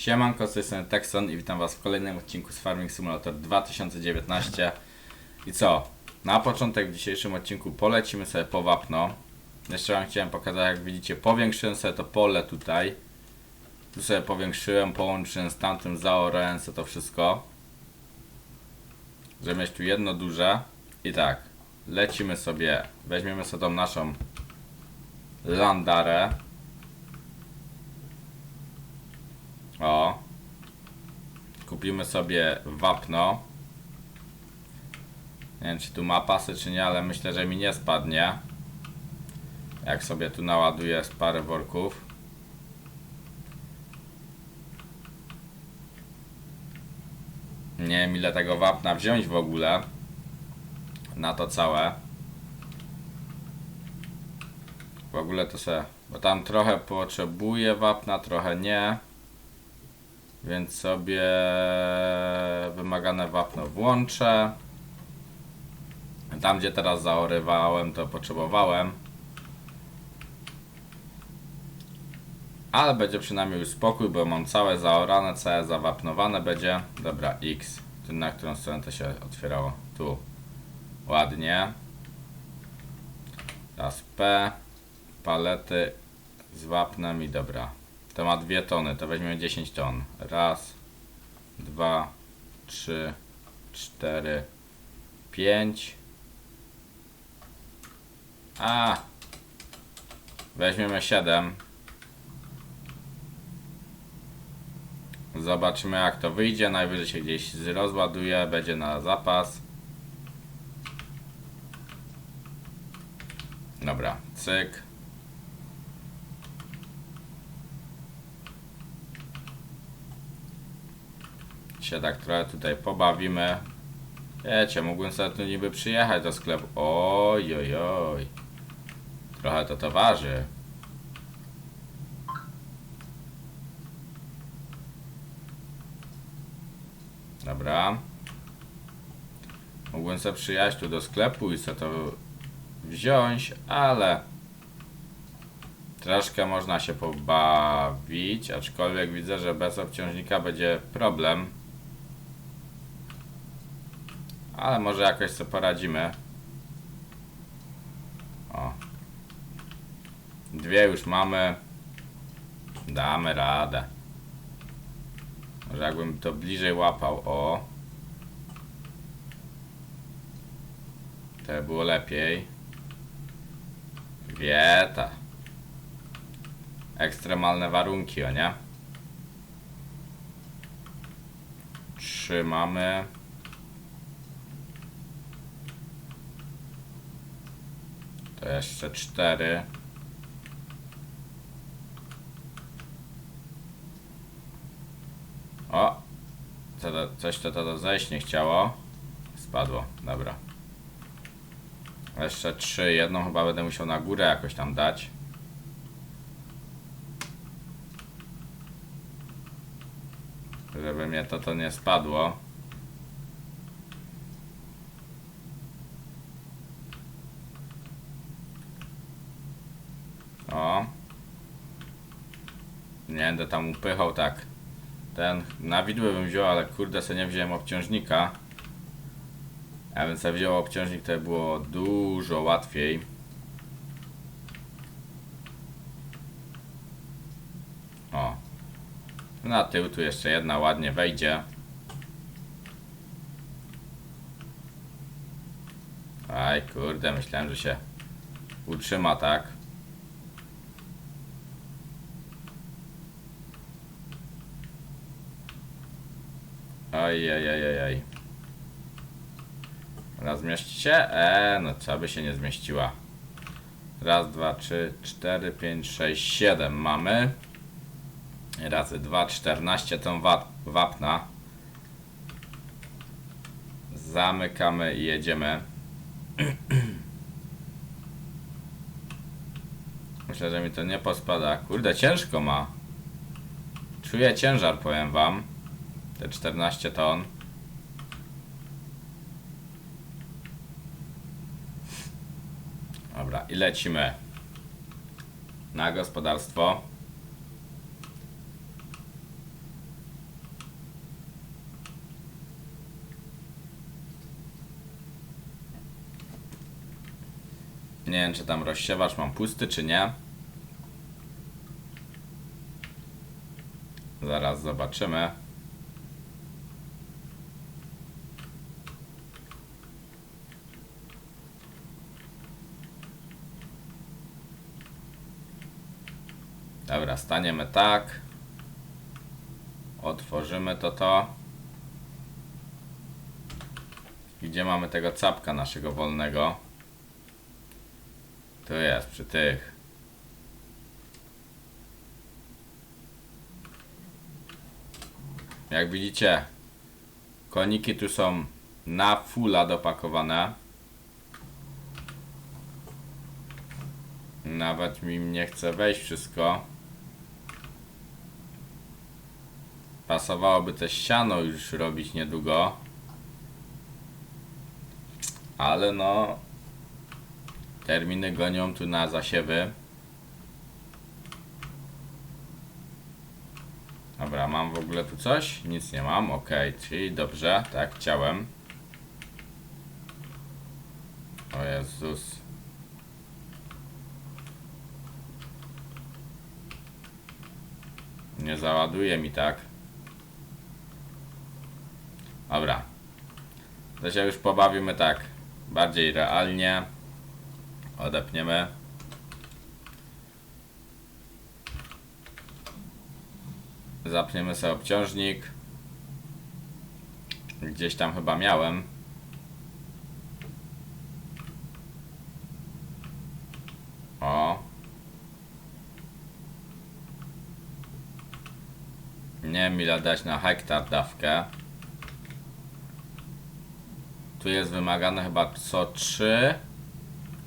Siemanko, z tej strony Texon i witam Was w kolejnym odcinku z Farming Simulator 2019 I co? Na początek w dzisiejszym odcinku polecimy sobie po wapno. Jeszcze Wam chciałem pokazać, jak widzicie powiększyłem sobie to pole tutaj. Tu sobie powiększyłem, połączyłem z tamtym, zaorałem sobie to wszystko. Żeby mieć tu jedno duże. I tak, lecimy sobie, weźmiemy sobie tą naszą landarę O. Kupimy sobie wapno. Nie wiem, czy tu ma pasy, czy nie, ale myślę, że mi nie spadnie. Jak sobie tu naładuję z parę worków. Nie wiem, ile tego wapna wziąć w ogóle. Na to całe. W ogóle to se... Bo tam trochę potrzebuję wapna, trochę nie. Więc sobie wymagane wapno włączę. Tam gdzie teraz zaorywałem to potrzebowałem. Ale będzie przynajmniej spokój, bo mam całe zaorane, całe zawapnowane będzie. Dobra, X. Tu na którą stronę to się otwierało? Tu. Ładnie. Teraz P. Palety z wapnem i dobra. To ma dwie tony, to weźmiemy 10 ton. Raz, dwa, trzy, cztery, pięć. A! Weźmiemy 7. Zobaczymy jak to wyjdzie. Najwyżej się gdzieś rozładuje, będzie na zapas. Dobra, cyk. Się tak trochę tutaj pobawimy. Wiecie, mógłbym sobie tu niby przyjechać do sklepu. Oj, oj, oj. Trochę to to waży. Dobra. Mógłbym sobie przyjechać tu do sklepu i sobie to wziąć, ale troszkę można się pobawić, aczkolwiek widzę, że bez obciążnika będzie problem. Ale może jakoś sobie poradzimy. O. Dwie już mamy. Damy radę. Może jakbym to bliżej łapał. O. To by było lepiej. Wieta. Ekstremalne warunki, o nie? Trzymamy. To jeszcze cztery. O! To, coś to, to, to zejść nie chciało. Spadło, dobra. Jeszcze trzy, jedną chyba będę musiał na górę jakoś tam dać. Żeby mnie to, to nie spadło. O. Nie będę tam upychał tak. Ten na widły bym wziął, ale kurde sobie nie wziąłem obciążnika. Ja bym sobie wziął obciążnik, to by było dużo łatwiej. O. Na tył tu jeszcze jedna ładnie wejdzie. Aj kurde, myślałem, że się utrzyma tak. Oj. Ona zmieści się? Eee, no trzeba by się nie zmieściła. Raz, dwa, trzy, cztery, pięć, sześć, siedem mamy. Razy dwa, czternaście wap wapna. Zamykamy i jedziemy. Myślę, że mi to nie pospada. Kurde, ciężko ma. Czuję ciężar, powiem wam. Te 14 ton. Dobra, i lecimy na gospodarstwo. Nie wiem, czy tam rozsiewacz mam pusty, czy nie. Zaraz zobaczymy. Dobra, staniemy tak. Otworzymy to to. Gdzie mamy tego capka naszego wolnego? Tu jest, przy tych. Jak widzicie, koniki tu są na fulla dopakowane. Nawet mi nie chce wejść wszystko. Pasowałoby też siano już robić niedługo. Ale no, terminy gonią tu na zasiewy. Dobra, mam w ogóle tu coś? Nic nie mam, ok, czyli dobrze, tak chciałem. O Jezus. Nie załaduje mi tak. Dobra. To się już pobawimy tak. Bardziej realnie. Odepniemy. Zapniemy sobie obciążnik. Gdzieś tam chyba miałem. O. Nie wiem ile dać na hektar dawkę. Tu jest wymagane chyba co 3.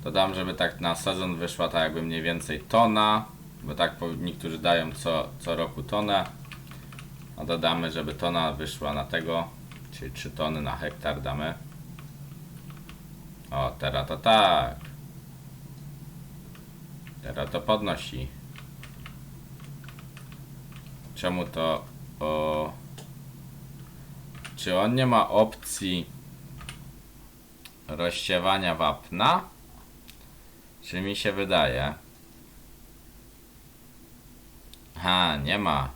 Dodam, żeby tak na sezon wyszła tak jakby mniej więcej tona. Bo tak niektórzy dają co, co roku tonę. A dodamy, żeby tona wyszła na tego. Czyli 3 tony na hektar damy. O, teraz to tak. Teraz to podnosi. Czemu to o... Czy on nie ma opcji rozsiewania wapna? Czy mi się wydaje? Ha, nie ma.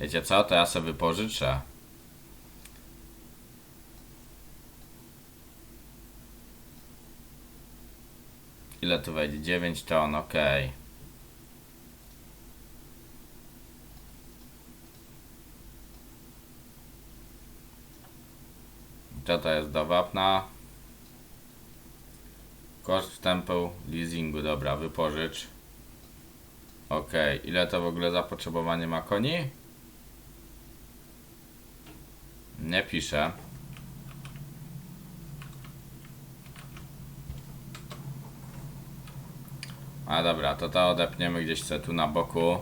Wiecie co? To ja sobie wypożyczę. Ile tu wejdzie? 9 ton, ok. Co to jest do wapna? Koszt wstępu leasingu, dobra, wypożycz. Ok, ile to w ogóle zapotrzebowanie ma koni? Nie pisze. A dobra, to to odepniemy gdzieś sobie tu na boku.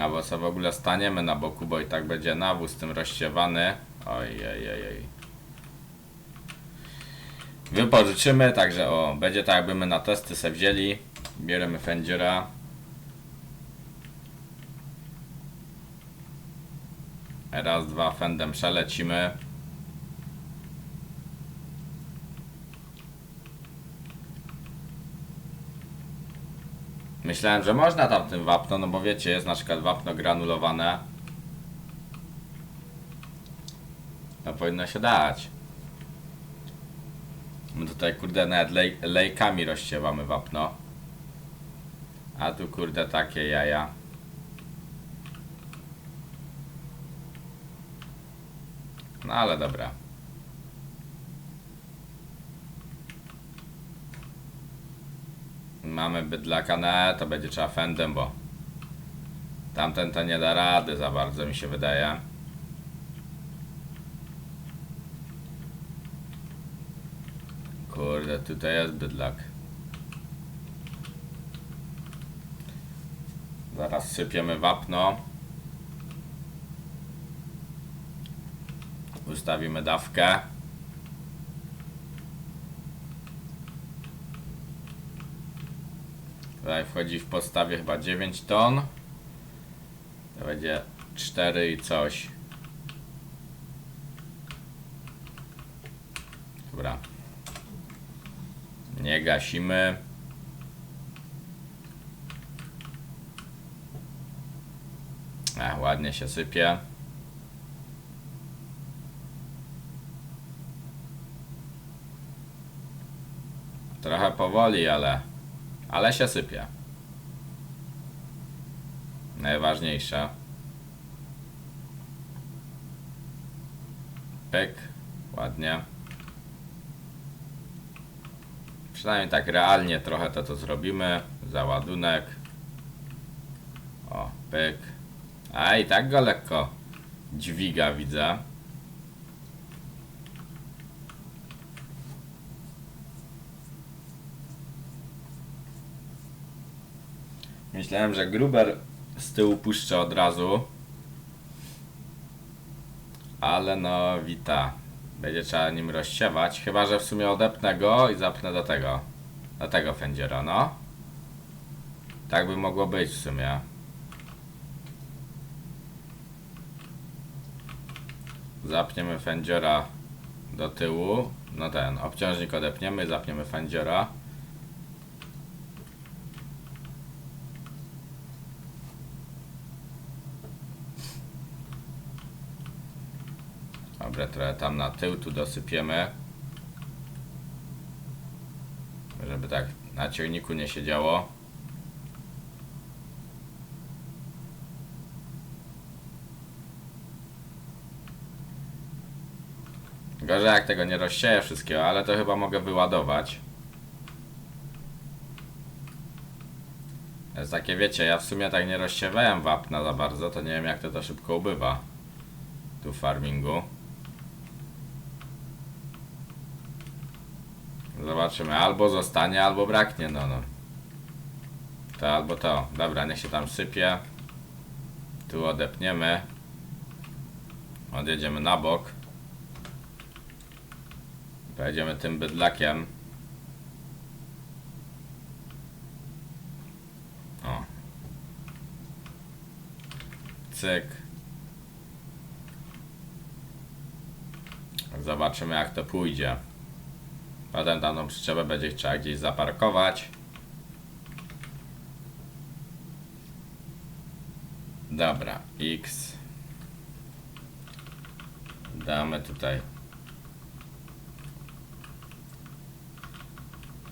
Albo sobie w ogóle staniemy na boku, bo i tak będzie nawóz tym rozsiewany. Oj, oj. Wypożyczymy, także o, będzie tak jakby my na testy se wzięli. Bierzemy fędziora. Raz, dwa, fendem przelecimy. Myślałem, że można tam tym wapno, no bo wiecie, jest na przykład wapno granulowane. To powinno się dać. My tutaj kurde nawet lej, lejkami rozsiewamy wapno. A tu kurde takie jaja. No ale dobra. Mamy bydlaka, ne, to będzie trzeba fendem, bo tamten to nie da rady za bardzo mi się wydaje. Kurde, tutaj jest bydlak. Zaraz sypiemy wapno. Ustawimy dawkę. Tutaj wchodzi w podstawie chyba 9 ton. To będzie 4 i coś. Dobra. Nie gasimy. Ech, ładnie się sypie. Trochę powoli, ale ale się sypie. Najważniejsze. Pyk. Ładnie. Przynajmniej tak realnie trochę to to zrobimy. Załadunek. O, pyk. A i tak go lekko dźwiga, widzę. Myślałem, że Gruber z tyłu puszczę od razu. Ale no, wita. Będzie trzeba nim rozsiewać. Chyba, że w sumie odepnę go i zapnę do tego. Do tego fędziera, no. Tak by mogło być w sumie. Zapniemy fędziora do tyłu. No ten, obciążnik odepniemy, zapniemy fędziora. Dobra, trochę tam na tył tu dosypiemy. Żeby tak na ciągniku nie siedziało. Gorzej jak tego nie rozsieję wszystkiego, ale to chyba mogę wyładować. Jest takie, wiecie, ja w sumie tak nie rozsiewałem wapna za bardzo, to nie wiem jak to to szybko ubywa. Tu w farmingu. Zobaczymy, albo zostanie, albo braknie, no no. To albo to. Dobra, niech się tam sypie. Tu odepniemy. Odjedziemy na bok. Pojedziemy tym bydlakiem. O. Cyk. Zobaczymy jak to pójdzie. Potem daną przyczepę będzie trzeba gdzieś zaparkować. Dobra, X. Damy tutaj.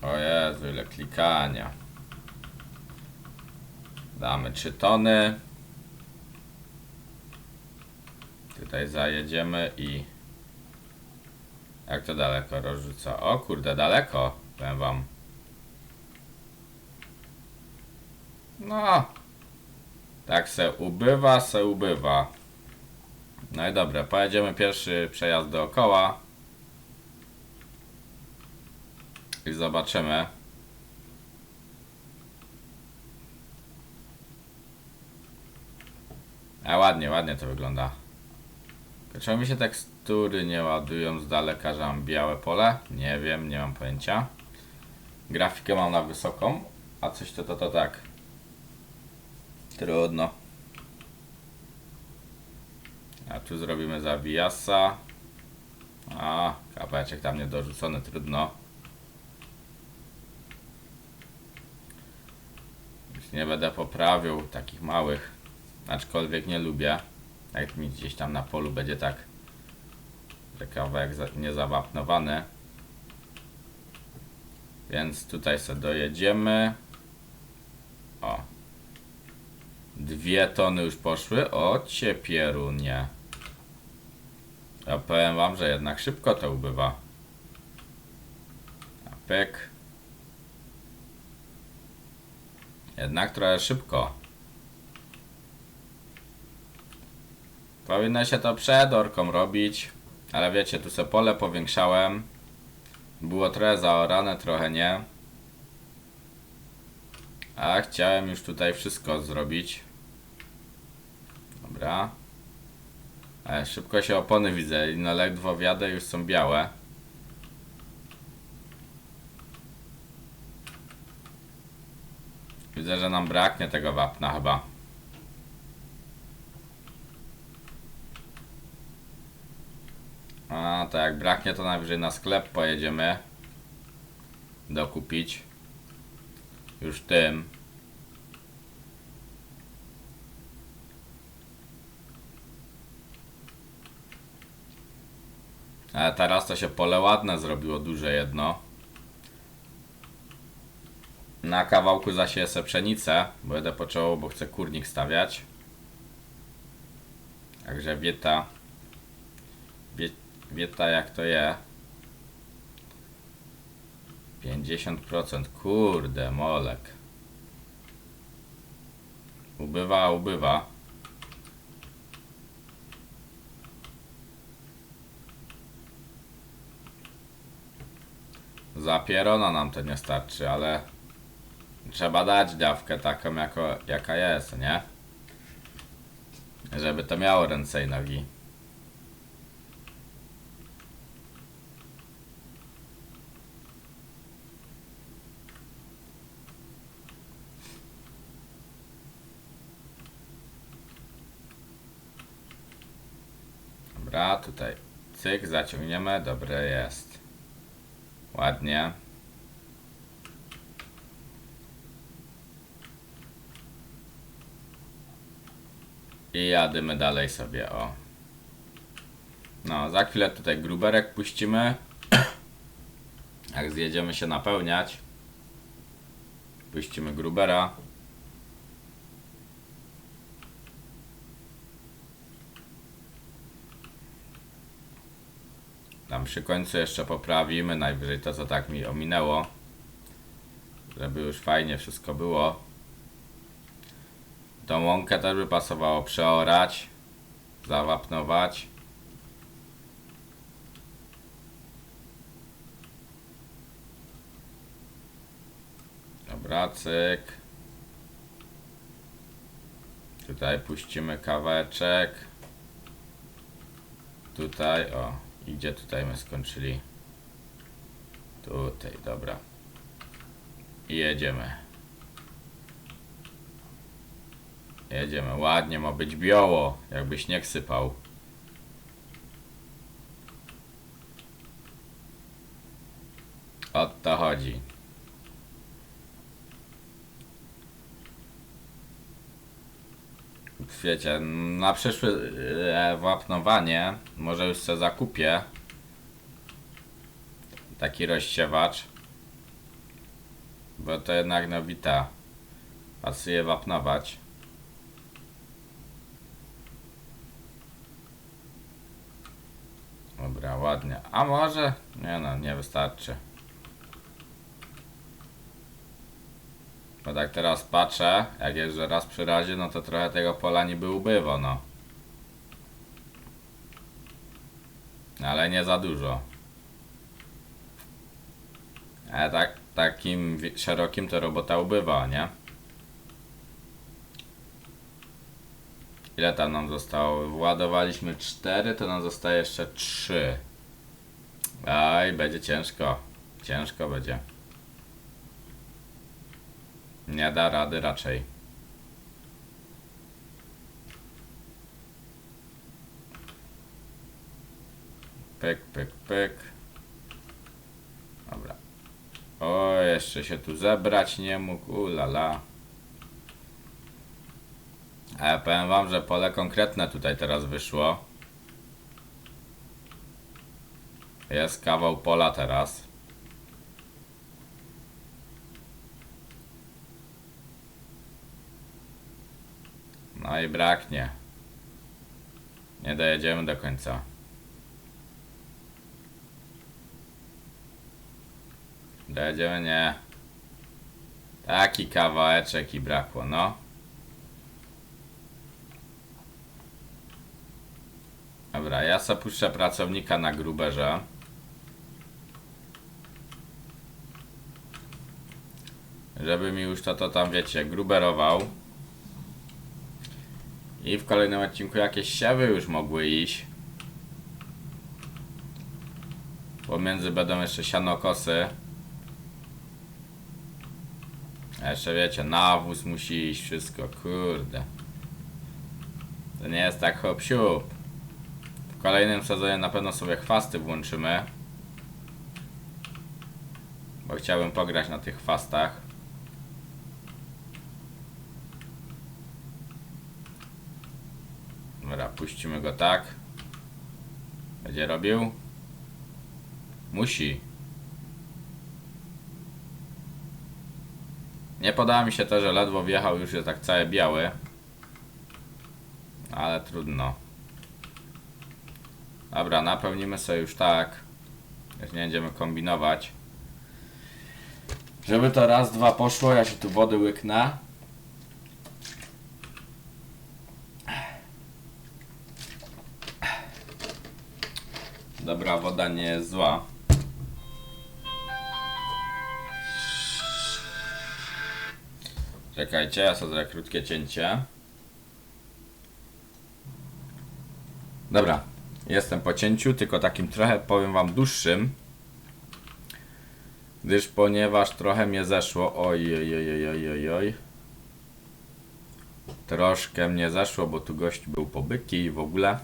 O Jezu, ile klikania. Damy 3 tony. Tutaj zajedziemy i... Jak to daleko rozrzuca? O kurde, daleko. Powiem wam. No. Tak se ubywa, se ubywa. No i dobra, pojedziemy pierwszy przejazd dookoła. I zobaczymy. A ładnie, ładnie to wygląda. Czemu mi się tekstury nie ładują z daleka, że mam białe pole? Nie wiem, nie mam pojęcia. Grafikę mam na wysoką, a coś to to to tak. Trudno. A tu zrobimy zawijasa. A, kawałeczek tam niedorzucony, trudno. Już nie będę poprawił takich małych. Aczkolwiek nie lubię. Jak mi gdzieś tam na polu będzie tak, że kawałek za- niezawapnowany. Więc tutaj sobie dojedziemy. O. Dwie tony już poszły. O, ciepierunie. Ja powiem wam, że jednak szybko to ubywa. A pyk. Jednak trochę szybko. Powinno się to przed orką robić, ale wiecie, tu sobie pole powiększałem. Było trochę zaorane, trochę nie. A chciałem już tutaj wszystko zrobić. Dobra. Ale szybko się opony widzę i no ledwo wiadę już są białe. Widzę, że nam braknie tego wapna chyba. A No to jak braknie, to najwyżej na sklep pojedziemy dokupić. Już tym. Ale teraz to się pole ładne zrobiło, duże jedno. Na kawałku zasieję se pszenicę, bo będę począł, bo chcę kurnik stawiać. Także wieta. Wie, wieta jak to je. 50%. Kurde, molek. Ubywa, ubywa. Za pierona nam to nie starczy, ale trzeba dać dawkę taką, jako, jaka jest, nie? Żeby to miało ręce i nogi. Dobra, tutaj cyk, zaciągniemy, dobre jest. Ładnie. I jadymy dalej sobie, o. No, za chwilę tutaj gruberek puścimy. Jak zjedziemy się napełniać, puścimy grubera. Tam przy końcu jeszcze poprawimy, najwyżej to co tak mi ominęło. Żeby już fajnie wszystko było. Tą łąkę też by pasowało przeorać, zawapnować. Dobra, cyk. Tutaj puścimy kawałeczek. Tutaj, o, i gdzie tutaj my skończyli? Tutaj, dobra. I jedziemy. Jedziemy, ładnie ma być biało, jakby śnieg sypał. O to chodzi. Wiecie, na przyszłe wapnowanie może już se zakupię taki rozsiewacz. Bo to jednak nowita. Pasuje wapnować. Dobra, ładnie. A może? Nie no, nie wystarczy. Bo tak teraz patrzę, jak jest, że raz przy razie, no to trochę tego pola niby ubywa, no. Ale nie za dużo. Ale tak, takim szerokim to robota ubywa, nie? Ile tam nam zostało? Władowaliśmy 4, to nam zostaje jeszcze 3. Aj, będzie ciężko. Ciężko będzie. Nie da rady raczej. Pyk, pyk, pyk. Dobra. O, jeszcze się tu zebrać nie mógł. Ulala. Ja powiem wam, że pole konkretne tutaj teraz wyszło. Jest kawał pola teraz. No i braknie. Nie dojedziemy do końca. Dojedziemy, nie. Taki kawałeczek i brakło, no. Dobra, ja sobie puszczę pracownika na gruberze. Żeby mi już to, to tam, wiecie, gruberował. I w kolejnym odcinku jakieś siewy już mogły iść. Pomiędzy będą jeszcze sianokosy. A jeszcze wiecie, nawóz musi iść, wszystko, kurde. To nie jest tak hop siup. W kolejnym sezonie na pewno sobie chwasty włączymy. Bo chciałbym pograć na tych chwastach. Dobra, puścimy go tak. Będzie robił? Musi. Nie podoba mi się to, że ledwo wjechał już jest tak cały biały. Ale trudno. Dobra, napełnimy sobie już tak. Już nie będziemy kombinować. Żeby to raz, dwa poszło, ja się tu wody łyknę. Dobra, woda nie jest zła. Czekajcie, ja sobie krótkie cięcie. Dobra, jestem po cięciu, tylko takim trochę powiem wam dłuższym. Gdyż ponieważ trochę mnie zeszło. Oj, oj, oj, oj, oj, oj. Troszkę mnie zeszło, bo tu gość był po byki i w ogóle.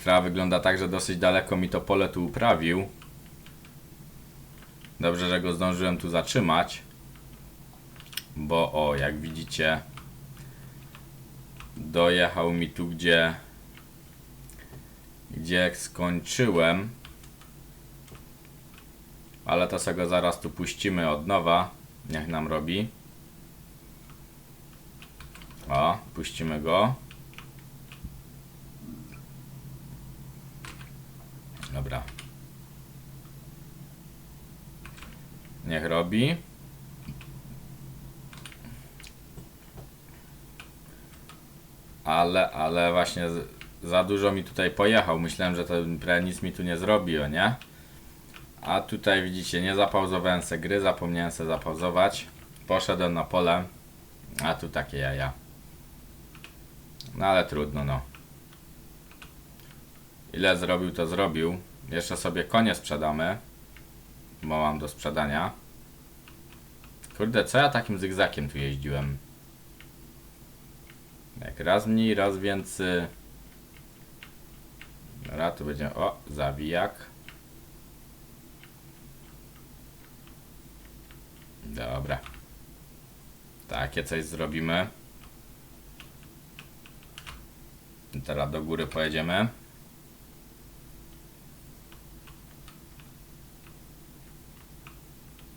I sprawa wygląda tak, że dosyć daleko mi to pole tu uprawił. Dobrze, że go zdążyłem tu zatrzymać. Bo o, jak widzicie, dojechał mi tu, gdzie gdzie skończyłem. Ale to sobie go zaraz tu puścimy od nowa. Niech nam robi. O, puścimy go. Dobra. Niech robi. Ale, ale właśnie za dużo mi tutaj pojechał. Myślałem, że to prawie nic mi tu nie zrobi, o nie? A tutaj widzicie, nie zapauzowałem se gry, zapomniałem se zapauzować. Poszedłem na pole, a tu takie jaja. No ale trudno, no. Ile zrobił, to zrobił. Jeszcze sobie konie sprzedamy, bo mam do sprzedania. Kurde, co ja takim zygzakiem tu jeździłem? Jak raz mniej, raz więcej. Dobra, tu będzie, o, zawijak. Dobra. Takie coś zrobimy. I Teraz do góry pojedziemy.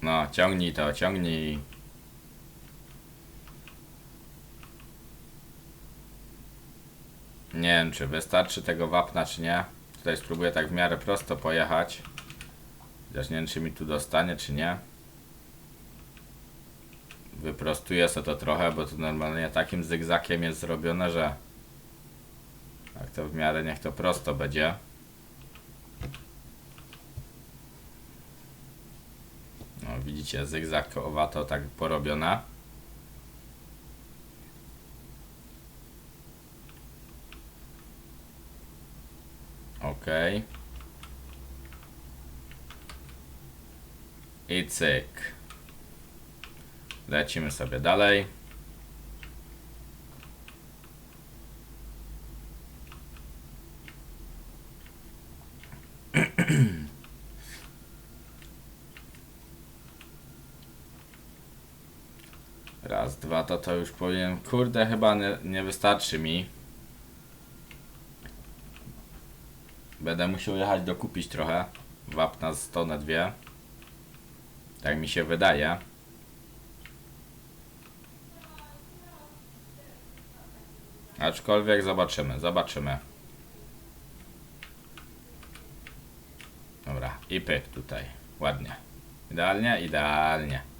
No, ciągnij to, ciągnij. Nie wiem, czy wystarczy tego wapna, czy nie. Tutaj spróbuję tak w miarę prosto pojechać. Chociaż nie wiem, czy mi tu dostanie, czy nie. Wyprostuję sobie to trochę, bo to normalnie takim zygzakiem jest zrobione, że tak to w miarę niech to prosto będzie. No widzicie, zygzakowato tak porobione. Ok. I cyk. Lecimy sobie dalej. Raz, dwa, to już powiem. Kurde, chyba nie, nie wystarczy mi. Będę musiał jechać dokupić trochę. Wapna z tonę dwie. Tak mi się wydaje. Aczkolwiek zobaczymy, zobaczymy. Dobra, i pyk tutaj. Ładnie. Idealnie, idealnie.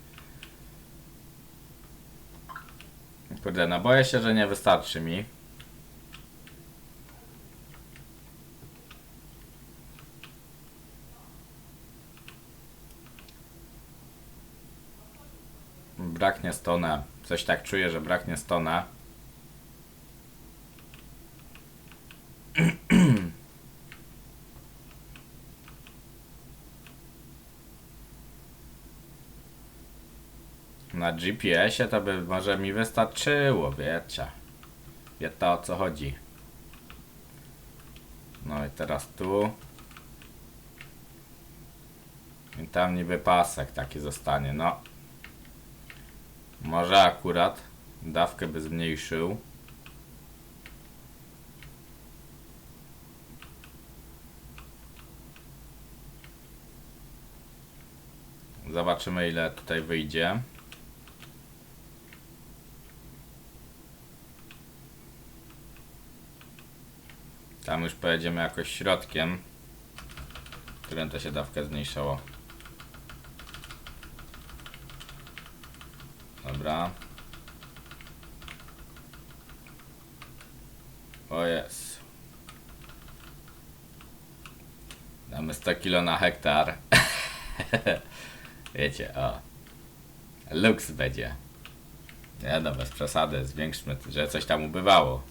Kurde, no boję się, że nie wystarczy mi. Braknie stona. Coś tak czuję, że braknie stona. Na GPS-ie to by może mi wystarczyło, wiecie. Wie to o co chodzi. No i teraz tu. I tam niby pasek taki zostanie, no. Może akurat dawkę by zmniejszył. Zobaczymy ile tutaj wyjdzie. Tam już pojedziemy jakoś środkiem, którym to się dawkę zmniejszało. Dobra. O jest. Damy 100 kilo na hektar. Wiecie, o. Luks będzie. Nie no, bez przesady, zwiększmy, że coś tam ubywało.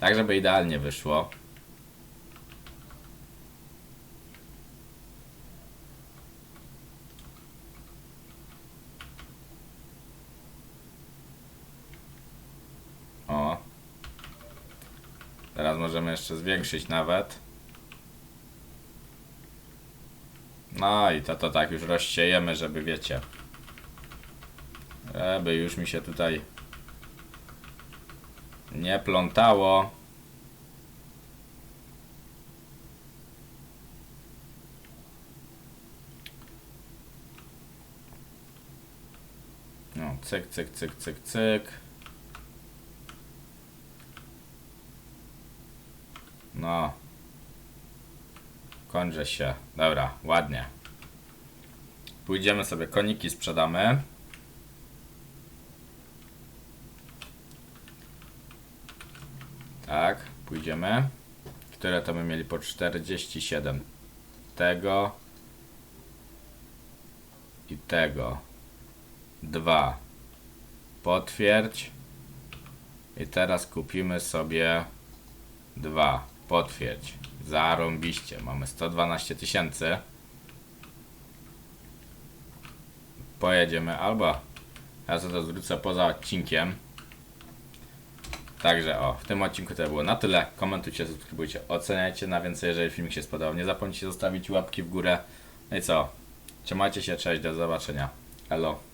Tak, żeby idealnie wyszło. O. Teraz możemy jeszcze zwiększyć nawet. No i to to tak już rozsiejemy, żeby wiecie. Żeby już mi się tutaj nie plątało. No, cyk, cyk, cyk, cyk, cyk. No. Kończę się. Dobra, ładnie. Pójdziemy sobie koniki sprzedamy. Tak, pójdziemy. Które to my mieli po 47. Tego i tego. Dwa. Potwierdź. I teraz kupimy sobie dwa. Potwierdź. Zarąbiście. Mamy 112 tysięcy. Pojedziemy albo ja sobie to zwrócę poza odcinkiem. Także o, w tym odcinku to było na tyle. Komentujcie, subskrybujcie, oceniajcie na więcej, jeżeli filmik się spodobał. Nie zapomnijcie zostawić łapki w górę. No i co? Trzymajcie się, cześć, do zobaczenia. Hello.